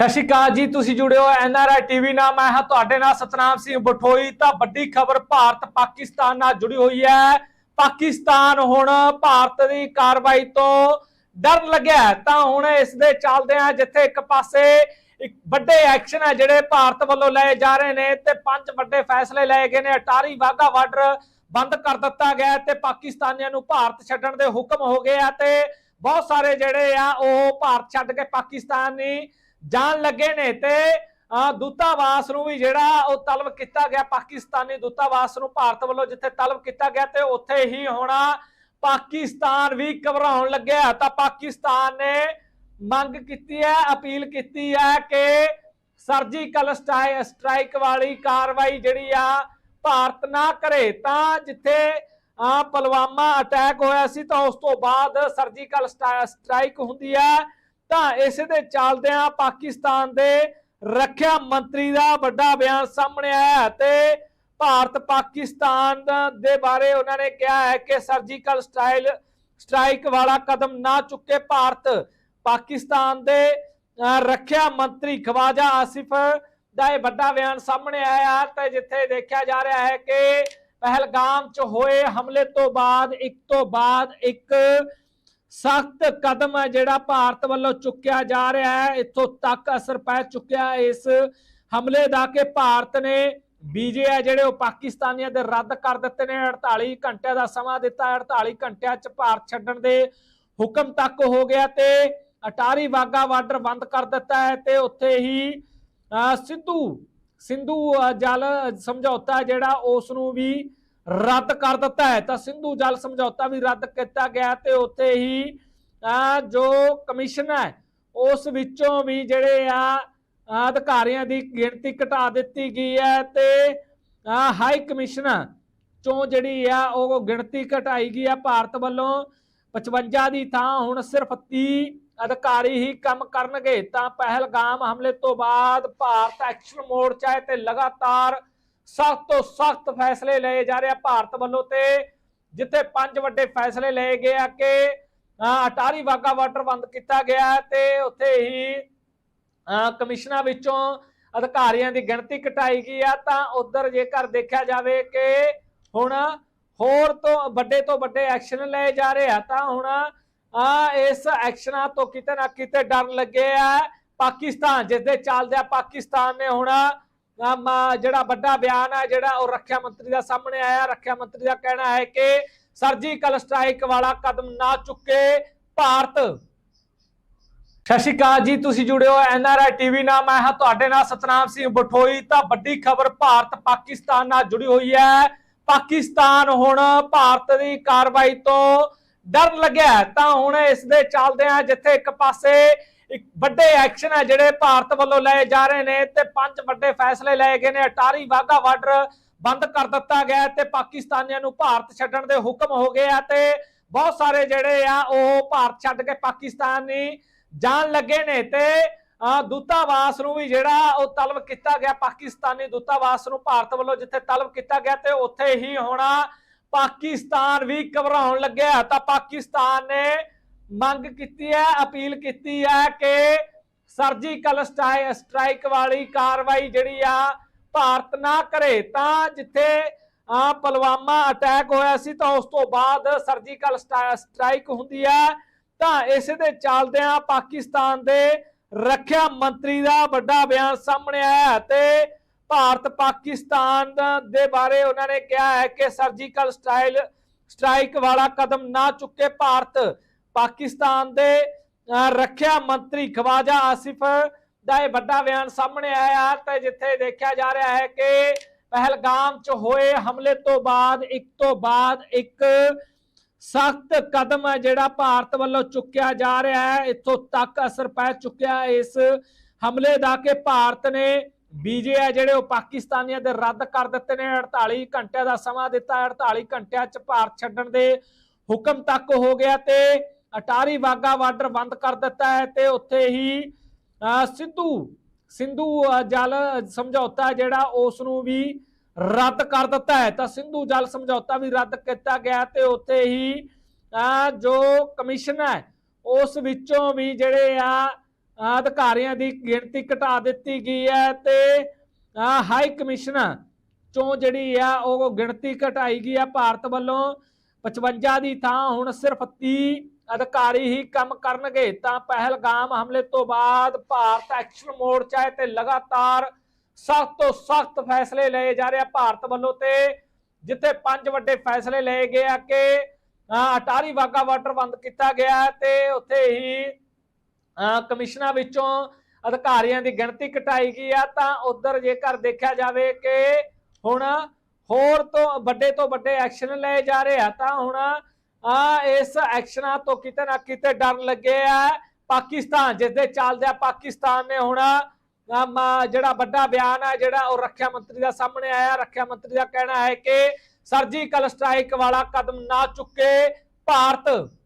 ਸਤਿ ਸ਼੍ਰੀ ਅਕਾਲ ਜੀ, ਤੁਸੀਂ ਜੁੜੇ ਹੋ ਐਨਆਰਆਈ ਟੀਵੀ ਨਾਲ। ਮੈਂ ਹਾਂ ਤੁਹਾਡੇ ਨਾਲ ਸਤਨਾਮ ਸਿੰਘ ਬਠੋਈ। ਤਾਂ ਵੱਡੀ ਖਬਰ ਭਾਰਤ ਪਾਕਿਸਤਾਨ ਨਾਲ ਜੁੜੀ ਹੋਈ ਹੈ। ਪਾਕਿਸਤਾਨ ਹੁਣ ਭਾਰਤ ਦੀ ਕਾਰਵਾਈ ਤੋਂ ਡਰਨ ਲੱਗਿਆ ਤਾਂ ਹੁਣ ਇਸ ਦੇ ਚੱਲਦੇ ਆ ਜਿੱਥੇ ਇੱਕ ਪਾਸੇ ਇੱਕ ਵੱਡੇ ਐਕਸ਼ਨ ਹੈ ਜਿਹੜੇ ਭਾਰਤ ਵੱਲੋਂ ਲਏ ਜਾ ਰਹੇ ਨੇ ਤੇ ਪੰਜ ਵੱਡੇ ਫੈਸਲੇ ਲਏ ਗਏ ਨੇ। ਅਟਾਰੀ ਵਾਗਾ ਬਾਰਡਰ ਬੰਦ ਕਰ ਦਿੱਤਾ ਗਿਆ ਤੇ ਪਾਕਿਸਤਾਨੀਆਂ ਨੂੰ ਭਾਰਤ ਛੱਡਣ ਦੇ ਹੁਕਮ ਹੋ ਗਏ ਆ ਤੇ ਬਹੁਤ ਸਾਰੇ ਜਿਹੜੇ ਆ ਉਹ ਭਾਰਤ ਛੱਡ ਕੇ ਪਾਕਿਸਤਾਨੀ ਜਾਣ ਲੱਗੇ ਨੇ ਤੇ ਦੂਤਾਵਾਸ ਨੂੰ ਵੀ ਜਿਹੜਾ ਉਹ ਤਲਬ ਕੀਤਾ ਗਿਆ ਪਾਕਿਸਤਾਨੀ ਦੂਤਾਵਾਸ ਨੂੰ ਭਾਰਤ ਵੱਲੋਂ ਜਿੱਥੇ ਤਲਬ ਕੀਤਾ ਗਿਆ ਤੇ ਉੱਥੇ ਹੀ ਹੋਣਾ ਪਾਕਿਸਤਾਨ ਵੀ ਘਬਰਾਉਣ ਲੱਗਿਆ ਤਾਂ ਪਾਕਿਸਤਾਨ ਨੇ ਮੰਗ ਕੀਤੀ ਹੈ, ਅਪੀਲ ਕੀਤੀ ਹੈ ਕਿ ਸਰਜੀਕਲ ਸਟ੍ਰਾਈਕ ਵਾਲੀ ਕਾਰਵਾਈ ਜਿਹੜੀ ਆ ਭਾਰਤ ਨਾ ਕਰੇ। ਤਾਂ ਜਿੱਥੇ ਆ ਪਲਵਾਮਾ ਅਟੈਕ ਹੋਇਆ ਸੀ ਤਾਂ ਉਸ ਤੋਂ ਬਾਅਦ ਸਰਜੀਕਲ ਸਟ੍ਰਾਈਕ ਹੁੰਦੀ ਹੈ। ਤਾਂ ਇਸੇ ਦੇ ਚੱਲਦਿਆਂ ਪਾਕਿਸਤਾਨ ਦੇ ਰੱਖਿਆ ਮੰਤਰੀ ਦਾ ਵੱਡਾ ਬਿਆਨ ਸਾਹਮਣੇ ਆਇਆ ਤੇ ਭਾਰਤ ਪਾਕਿਸਤਾਨ ਦੇ ਬਾਰੇ ਉਹਨਾਂ ਨੇ ਕਿਹਾ ਹੈ ਕਿ ਸਰਜੀਕਲ ਸਟਾਈਲ ਸਟ੍ਰਾਈਕ ਵਾਲਾ ਕਦਮ ਨਾ ਚੁੱਕੇ ਭਾਰਤ। ਪਾਕਿਸਤਾਨ ਦੇ ਰੱਖਿਆ ਮੰਤਰੀ ਖਵਾਜਾ ਆਸਿਫ ਦਾ ਇਹ ਵੱਡਾ ਬਿਆਨ ਸਾਹਮਣੇ ਆਇਆ ਤੇ ਜਿੱਥੇ ਦੇਖਿਆ ਜਾ ਰਿਹਾ ਹੈ ਕਿ ਪਹਿਲਗਾਮ 'ਚ ਹੋਏ ਹਮਲੇ ਤੋਂ ਬਾਅਦ, ਇੱਕ ਤੋਂ ਬਾਅਦ ਇੱਕ ਸਖਤ ਕਦਮ ਹੈ ਜਿਹੜਾ ਭਾਰਤ ਵੱਲੋਂ ਚੁੱਕਿਆ ਜਾ ਰਿਹਾ ਹੈ। ਇੱਥੋਂ ਤੱਕ ਅਸਰ ਪੈ ਚੁੱਕਿਆ ਇਸ ਹਮਲੇ ਦਾ ਕਿ ਭਾਰਤ ਨੇ ਬੀਜੇ ਆ ਜਿਹੜੇ ਉਹ ਪਾਕਿਸਤਾਨੀਆਂ ਦੇ ਰੱਦ ਕਰ ਦਿੱਤੇ ਨੇ। 48 ਘੰਟਿਆਂ ਦਾ ਸਮਾਂ ਦਿੱਤਾ। 48 ਘੰਟਿਆਂ 'ਚ ਭਾਰਤ ਛੱਡਣ ਦੇ ਹੁਕਮ ਤੱਕ ਹੋ ਗਿਆ ਤੇ ਅਟਾਰੀ ਵਾਗਾ ਬਾਰਡਰ ਬੰਦ ਕਰ ਦਿੱਤਾ ਹੈ ਤੇ ਉੱਥੇ ਹੀ ਅਹ, ਸਿੱਧੂ ਸਿੰਧੂ ਜਲ ਸਮਝੌਤਾ ਜਿਹੜਾ ਉਸ ਨੂੰ ਵੀ ਰੱਦ ਕਰ ਦਿੱਤਾ ਹੈ। ਤਾਂ ਸਿੰਧੂ ਜਲ ਸਮਝੌਤਾ ਵੀ ਰੱਦ ਕੀਤਾ ਗਿਆ ਤੇ ਉੱਥੇ ਹੀ ਜੋ ਕਮਿਸ਼ਨ ਹੈ, ਉਸ ਵਿੱਚੋਂ ਵੀ ਜਿਹੜੇ ਆ ਅਧਿਕਾਰੀਆਂ ਦੀ ਗਿਣਤੀ ਘਟਾ ਦਿੱਤੀ ਗਈ ਹੈ ਤੇ ਹਾਈ ਕਮਿਸ਼ਨਰ ਚੋਂ ਜਿਹੜੀ ਆ, ਉਹ ਗਿਣਤੀ ਘਟਾਈ ਗਈ ਆ ਭਾਰਤ ਵੱਲੋਂ। 55 ਦੀ ਥਾਂ ਹੁਣ ਸਿਰਫ 30 ਅਧਿਕਾਰੀ ਹੀ ਕੰਮ ਕਰਨਗੇ। ਤਾਂ ਪਹਿਲਗਾਮ ਹਮਲੇ ਤੋਂ ਬਾਅਦ ਭਾਰਤ ਐਕਸ਼ਨ ਮੋਰਚਾ ਹੈ ਤੇ ਲਗਾਤਾਰ ਸਖਤ ਤੋਂ ਸਖਤ ਫੈਸਲੇ ਲਏ ਜਾ ਰਹੇ ਆ ਭਾਰਤ ਵੱਲੋਂ ਤੇ, ਜਿੱਥੇ ਪੰਜ ਵੱਡੇ ਫੈਸਲੇ ਲਏ ਗਏ ਆ ਕਿ ਅਟਾਰੀ ਵਾਗਾ ਵਾਟਰ ਬੰਦ ਕੀਤਾ ਗਿਆ ਤੇ ਉੱਥੇ ਹੀ ਕਮਿਸ਼ਨਾਂ ਵਿੱਚੋਂ ਅਧਿਕਾਰੀਆਂ ਦੀ ਗਿਣਤੀ ਘਟਾਈ ਗਈ ਆ। ਤਾਂ ਉਧਰ ਜੇਕਰ ਦੇਖਿਆ ਜਾਵੇ ਕਿ ਹੁਣ ਹੋਰ ਤੋਂ, ਵੱਡੇ ਤੋਂ ਵੱਡੇ ਐਕਸ਼ਨ ਲਏ ਜਾ ਰਹੇ ਆ, ਤਾਂ ਹੁਣ ਆ ਇਸ ਐਕਸ਼ਨਾਂ ਤੋਂ ਕਿਤੇ ਨਾ ਕਿਤੇ ਡਰ ਲੱਗੇ ਆ। ਪਾਕਿਸਤਾਨ, ਜਿਸ ਦੇ ਚੱਲਦਿਆਂ ਪਾਕਿਸਤਾਨ ਨੇ ਹੁਣ ਜਿਹੜਾ ਵੱਡਾ ਬਿਆਨ ਹੈ, ਜਿਹੜਾ ਉਹ ਰੱਖਿਆ ਮੰਤਰੀ ਦਾ ਸਾਹਮਣੇ ਆਇਆ। ਰੱਖਿਆ ਮੰਤਰੀ ਦਾ ਕਹਿਣਾ ਹੈ ਕਿ ਸਰਜੀਕਲ ਸਟ੍ਰਾਈਕ ਵਾਲਾ ਕਦਮ ਨਾ ਚੁੱਕੇ ਭਾਰਤ। ਸਤਿ ਸ਼੍ਰੀ ਅਕਾਲ ਜੀ, ਤੁਸੀਂ ਜੁੜੇ ਹੋ ਐਨਆਰਆਈ ਟੀਵੀ ਨਾਲ। ਮੈਂ ਹਾਂ, ਤੁਹਾਡੇ ਨਾਲ ਸਤਨਾਮ ਸਿੰਘ ਬਠੋਈ। ਤਾਂ ਵੱਡੀ ਖਬਰ ਭਾਰਤ ਪਾਕਿਸਤਾਨ ਨਾਲ ਜੁੜੀ ਹੋਈ ਹੈ। ਪਾਕਿਸਤਾਨ ਹੁਣ ਭਾਰਤ ਦੀ ਕਾਰਵਾਈ ਤੋਂ ਡਰਨ ਲੱਗਿਆ ਤਾਂ ਹੁਣ ਇਸ ਦੇ ਚੱਲਦੇ ਆ ਜਿੱਥੇ ਇੱਕ ਪਾਸੇ ਇੱਕ ਵੱਡੇ ਐਕਸ਼ਨ ਹੈ ਜਿਹੜੇ ਭਾਰਤ ਵੱਲੋਂ ਲਏ ਜਾ ਰਹੇ ਨੇ ਤੇ ਪੰਜ ਵੱਡੇ ਫੈਸਲੇ ਲਏ ਗਏ ਨੇ। ਅਟਾਰੀ ਵਾਗਾ ਬਾਰਡਰ ਬੰਦ ਕਰ ਦਿੱਤਾ ਗਿਆ ਤੇ ਪਾਕਿਸਤਾਨੀਆਂ ਨੂੰ ਭਾਰਤ ਛੱਡਣ ਦੇ ਹੁਕਮ ਹੋ ਗਏ ਆ ਤੇ ਬਹੁਤ ਸਾਰੇ ਜਿਹੜੇ ਆ ਉਹ ਭਾਰਤ ਛੱਡ ਕੇ ਪਾਕਿਸਤਾਨੀ ਜਾਣ ਲੱਗੇ ਨੇ ਤੇ ਦੂਤਾਵਾਸ ਨੂੰ ਵੀ ਜਿਹੜਾ ਉਹ ਤਲਬ ਕੀਤਾ ਗਿਆ। ਪਾਕਿਸਤਾਨੀ ਦੂਤਾਵਾਸ ਨੂੰ ਭਾਰਤ ਵੱਲੋਂ ਜਿੱਥੇ ਤਲਬ ਕੀਤਾ ਗਿਆ ਤੇ ਉੱਥੇ ਹੀ ਹੋਣਾ ਪਾਕਿਸਤਾਨ ਵੀ ਘਬਰਾਉਣ ਲੱਗਿਆ। ਤਾਂ ਪਾਕਿਸਤਾਨ ਨੇ ਮੰਗ ਕੀਤੀ ਹੈ, ਅਪੀਲ ਕੀਤੀ ਹੈ ਕਿ ਸਰਜੀਕਲ ਸਟ੍ਰਾਈਕ ਵਾਲੀ ਕਾਰਵਾਈ ਜਿਹੜੀ ਆ, ਭਾਰਤ ਨਾ ਕਰੇ। ਤਾਂ ਜਿੱਥੇ ਆ ਪਲਵਾਮਾ ਅਟੈਕ ਹੋਇਆ ਸੀ, ਤਾਂ ਉਸ ਤੋਂ ਬਾਅਦ ਸਰਜੀਕਲ ਸਟ੍ਰਾਈਕ ਹੁੰਦੀ ਹੈ ਤਾਂ ਇਸੇ ਦੇ ਚੱਲਦਿਆਂ ਪਾਕਿਸਤਾਨ ਦੇ ਰੱਖਿਆ ਮੰਤਰੀ ਦਾ ਵੱਡਾ ਬਿਆਨ ਸਾਹਮਣੇ ਆਇਆ ਤੇ ਭਾਰਤ ਪਾਕਿਸਤਾਨ ਦੇ ਬਾਰੇ ਉਹਨਾਂ ਨੇ ਕਿਹਾ ਹੈ ਕਿ ਸਰਜੀਕਲ ਸਟਾਈਲ, ਸਟ੍ਰਾਈਕ ਵਾਲਾ ਕਦਮ ਨਾ ਚੁੱਕੇ ਭਾਰਤ। ਪਾਕਿਸਤਾਨ ਦੇ ਰੱਖਿਆ ਮੰਤਰੀ ਖਵਾਜਾ ਆਸਿਫ ਦਾ ਇਹ ਵੱਡਾ ਬਿਆਨ ਸਾਹਮਣੇ ਆਇਆ ਤੇ ਜਿੱਥੇ ਦੇਖਿਆ ਜਾ ਰਿਹਾ ਹੈ ਕਿ ਪਹਿਲਗਾਮ 'ਚ ਹੋਏ ਹਮਲੇ ਤੋਂ ਬਾਅਦ, ਇੱਕ ਤੋਂ ਬਾਅਦ ਇੱਕ ਸਖਤ ਕਦਮ ਹੈ ਜਿਹੜਾ ਭਾਰਤ ਵੱਲੋਂ ਚੁੱਕਿਆ ਜਾ ਰਿਹਾ ਹੈ। ਇੱਥੋਂ ਤੱਕ ਅਸਰ ਪੈ ਚੁੱਕਿਆ ਇਸ ਹਮਲੇ ਦਾ ਕਿ ਭਾਰਤ ਨੇ ਵੀਜੇ ਆ ਜਿਹੜੇ ਉਹ ਪਾਕਿਸਤਾਨੀਆਂ ਦੇ ਰੱਦ ਕਰ ਦਿੱਤੇ ਨੇ। 48 ਘੰਟਿਆਂ ਦਾ ਸਮਾਂ ਦਿੱਤਾ 48 ਘੰਟਿਆਂ 'ਚ ਭਾਰਤ ਛੱਡਣ ਦੇ ਹੁਕਮ ਤੱਕ ਹੋ ਗਿਆ ਤੇ ਅਟਾਰੀ ਵਾਗਾ ਬਾਰਡਰ ਬੰਦ ਕਰ ਦਿੱਤਾ ਹੈ ਤੇ ਉੱਥੇ ਹੀ ਅਹ, ਸਿੱਧੂ ਸਿੰਧੂ ਜਲ ਸਮਝੌਤਾ ਜਿਹੜਾ ਉਸ ਨੂੰ ਵੀ ਰੱਦ ਕਰ ਦਿੱਤਾ ਹੈ। ਤਾਂ ਸਿੰਧੂ ਜਲ ਸਮਝੌਤਾ ਵੀ ਰੱਦ ਕੀਤਾ ਗਿਆ ਤੇ ਉੱਥੇ ਹੀ ਜੋ ਕਮਿਸ਼ਨ ਹੈ ਉਸ ਵਿੱਚੋਂ ਵੀ ਜਿਹੜੇ ਆ ਅਧਿਕਾਰੀਆਂ ਦੀ ਗਿਣਤੀ ਘਟਾ ਦਿੱਤੀ ਗਈ ਹੈ ਤੇ ਹਾਈ ਕਮਿਸ਼ਨਰ ਚੋਂ ਜਿਹੜੀ ਆ ਉਹ ਗਿਣਤੀ ਘਟਾਈ ਗਈ ਆ ਭਾਰਤ ਵੱਲੋਂ। 55 ਦੀ ਥਾਂ ਹੁਣ ਸਿਰਫ 30 ਅਧਿਕਾਰੀ ਹੀ ਕੰਮ ਕਰਨਗੇ, ਤਾਂ ਪਹਿਲਗਾਮ ਹਮਲੇ ਤੋਂ ਬਾਅਦ ਭਾਰਤ ਐਕਸ਼ਨ ਮੋਰਚਾ ਤੇ ਲਗਾਤਾਰ ਸਖਤ ਤੋਂ ਸਖਤ ਫੈਸਲੇ ਲਏ ਜਾ ਰਹੇ ਆ ਭਾਰਤ ਵੱਲੋਂ ਤੇ, ਜਿੱਥੇ ਪੰਜ ਵੱਡੇ ਫੈਸਲੇ ਲਏ ਗਏ ਆ ਕਿ ਅਟਾਰੀ ਵਾਗਾ ਵਾਟਰ ਬੰਦ ਕੀਤਾ ਗਿਆ ਤੇ ਉੱਥੇ ਹੀ ਕਮਿਸ਼ਨਾਂ ਵਿੱਚੋਂ ਅਧਿਕਾਰੀਆਂ ਦੀ ਗਿਣਤੀ ਘਟਾਈ ਗਈ ਆ, ਤਾਂ ਉਧਰ ਜੇਕਰ ਦੇਖਿਆ ਜਾਵੇ ਕਿ ਹੁਣ ਹੋਰ ਤੋਂ ਵੱਡੇ ਤੋਂ ਵੱਡੇ ਐਕਸ਼ਨ ਲਏ ਜਾ ਰਹੇ ਆ, ਤਾਂ ਹੁਣ ਆ ਇਸ ਐਕਸ਼ਨਾਂ ਤੋਂ ਕਿਤੇ ਨਾ ਕਿਤੇ ਡਰ ਲੱਗੇ ਆ ਪਾਕਿਸਤਾਨ, ਜਿਸ ਦੇ ਚੱਲਦਿਆਂ ਪਾਕਿਸਤਾਨ ਨੇ ਹੁਣ ਜਿਹੜਾ ਵੱਡਾ ਬਿਆਨ ਹੈ ਜਿਹੜਾ ਉਹ ਰੱਖਿਆ ਮੰਤਰੀ ਦਾ ਸਾਹਮਣੇ ਆਇਆ। ਰੱਖਿਆ ਮੰਤਰੀ ਦਾ ਕਹਿਣਾ ਹੈ ਕਿ ਸਰਜੀਕਲ ਸਟ੍ਰਾਈਕ ਵਾਲਾ ਕਦਮ ਨਾ ਚੁੱਕੇ ਭਾਰਤ।